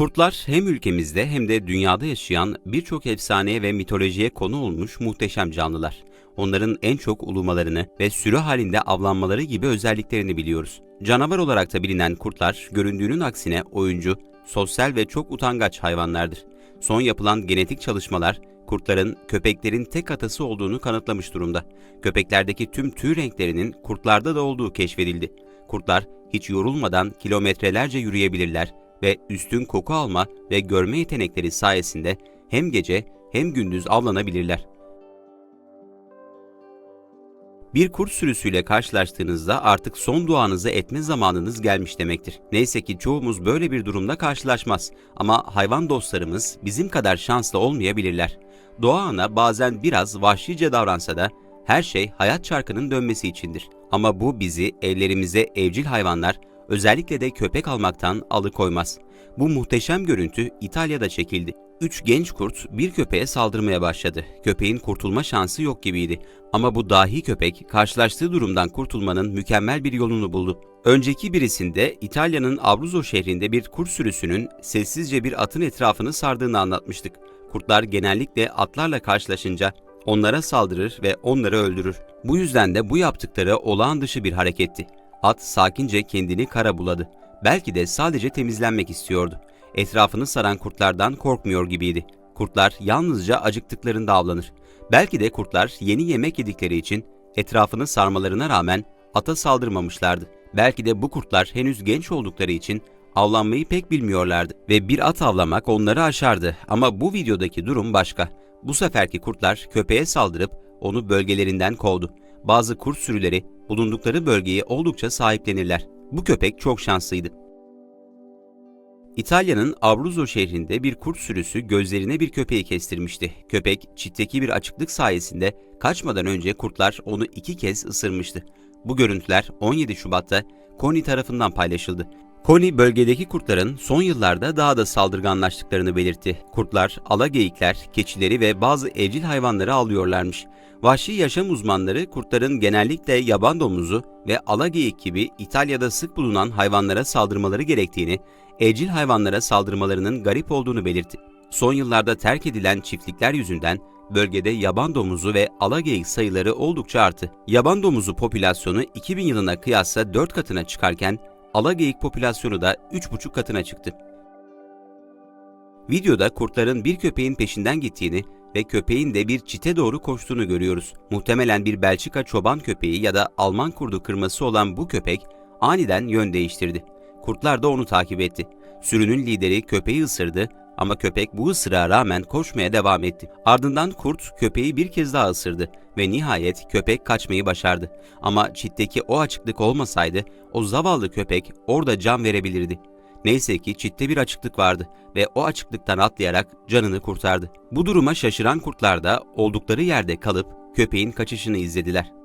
Kurtlar hem ülkemizde hem de dünyada yaşayan birçok efsaneye ve mitolojiye konu olmuş muhteşem canlılar. Onların en çok ulumalarını ve sürü halinde avlanmaları gibi özelliklerini biliyoruz. Canavar olarak da bilinen kurtlar, göründüğünün aksine oyuncu, sosyal ve çok utangaç hayvanlardır. Son yapılan genetik çalışmalar, kurtların köpeklerin tek atası olduğunu kanıtlamış durumda. Köpeklerdeki tüm tüy renklerinin kurtlarda da olduğu keşfedildi. Kurtlar hiç yorulmadan kilometrelerce yürüyebilirler ve üstün koku alma ve görme yetenekleri sayesinde hem gece hem gündüz avlanabilirler. Bir kurt sürüsüyle karşılaştığınızda artık son duanızı etme zamanınız gelmiş demektir. Neyse ki çoğumuz böyle bir durumda karşılaşmaz ama hayvan dostlarımız bizim kadar şanslı olmayabilirler. Doğa ana bazen biraz vahşice davransa da her şey hayat çarkının dönmesi içindir. Ama bu bizi ellerimize evcil hayvanlar, özellikle de köpek almaktan alıkoymaz. Bu muhteşem görüntü İtalya'da çekildi. Üç genç kurt bir köpeğe saldırmaya başladı. Köpeğin kurtulma şansı yok gibiydi. Ama bu dahi köpek karşılaştığı durumdan kurtulmanın mükemmel bir yolunu buldu. Önceki birisinde İtalya'nın Abruzzo şehrinde bir kurt sürüsünün sessizce bir atın etrafını sardığını anlatmıştık. Kurtlar genellikle atlarla karşılaşınca onlara saldırır ve onları öldürür. Bu yüzden de bu yaptıkları olağan dışı bir hareketti. At sakince kendini kara buladı. Belki de sadece temizlenmek istiyordu. Etrafını saran kurtlardan korkmuyor gibiydi. Kurtlar yalnızca acıktıklarında avlanır. Belki de kurtlar yeni yemek yedikleri için etrafını sarmalarına rağmen ata saldırmamışlardı. Belki de bu kurtlar henüz genç oldukları için avlanmayı pek bilmiyorlardı ve bir at avlamak onları aşardı ama bu videodaki durum başka. Bu seferki kurtlar köpeğe saldırıp onu bölgelerinden kovdu. Bazı kurt sürüleri bulundukları bölgeyi oldukça sahiplenirler. Bu köpek çok şanslıydı. İtalya'nın Abruzzo şehrinde bir kurt sürüsü gözlerine bir köpeği kestirmişti. Köpek çitteki bir açıklık sayesinde kaçmadan önce kurtlar onu iki kez ısırmıştı. Bu görüntüler 17 Şubat'ta Kony tarafından paylaşıldı. Kony bölgedeki kurtların son yıllarda daha da saldırganlaştıklarını belirtti. Kurtlar, alageyikler, keçileri ve bazı evcil hayvanları avlıyorlarmış. Vahşi yaşam uzmanları kurtların genellikle yaban domuzu ve alageyik gibi İtalya'da sık bulunan hayvanlara saldırmaları gerektiğini, evcil hayvanlara saldırmalarının garip olduğunu belirtti. Son yıllarda terk edilen çiftlikler yüzünden bölgede yaban domuzu ve alageyik sayıları oldukça arttı. Yaban domuzu popülasyonu 2000 yılına kıyasla 4 katına çıkarken alageyik popülasyonu da 3,5 katına çıktı. Videoda kurtların bir köpeğin peşinden gittiğini ve köpeğin de bir çite doğru koştuğunu görüyoruz. Muhtemelen bir Belçika çoban köpeği ya da Alman kurdu kırması olan bu köpek aniden yön değiştirdi. Kurtlar da onu takip etti. Sürünün lideri köpeği ısırdı ama köpek bu ısırığa rağmen koşmaya devam etti. Ardından kurt köpeği bir kez daha ısırdı ve nihayet köpek kaçmayı başardı. Ama çitteki o açıklık olmasaydı o zavallı köpek orada can verebilirdi. Neyse ki çitte bir açıklık vardı ve o açıklıktan atlayarak canını kurtardı. Bu duruma şaşıran kurtlar da oldukları yerde kalıp köpeğin kaçışını izlediler.